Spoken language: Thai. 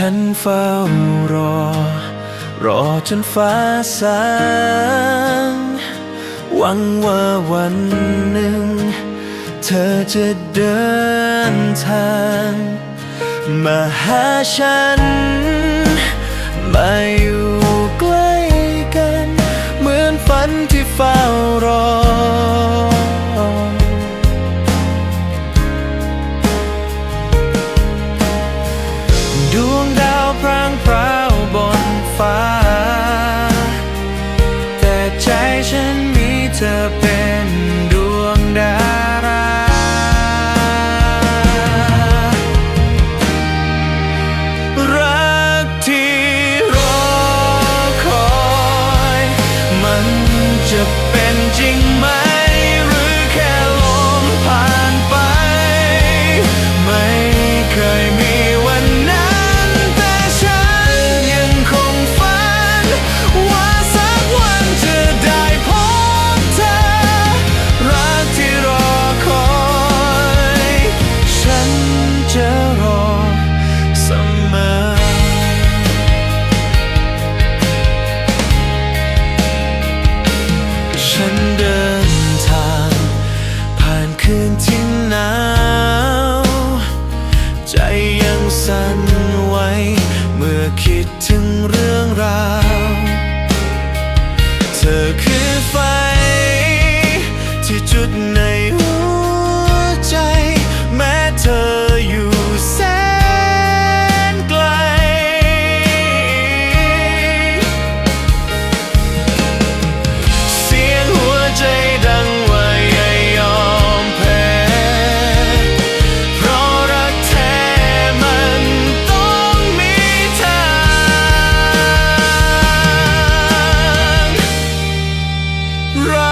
ฉันเฝ้ารอ รอจนฟ้าสางหวังว่าวันหนึ่ง เธอจะเดินทาง มาหาฉัน ไม่ จะ ฉันเดินทาง ผ่านคืนที่หนาว ใจยังสั่นไหวเมื่อคิดถึงเรื่องราว เธอคือไฟ ที่จุดใน Right.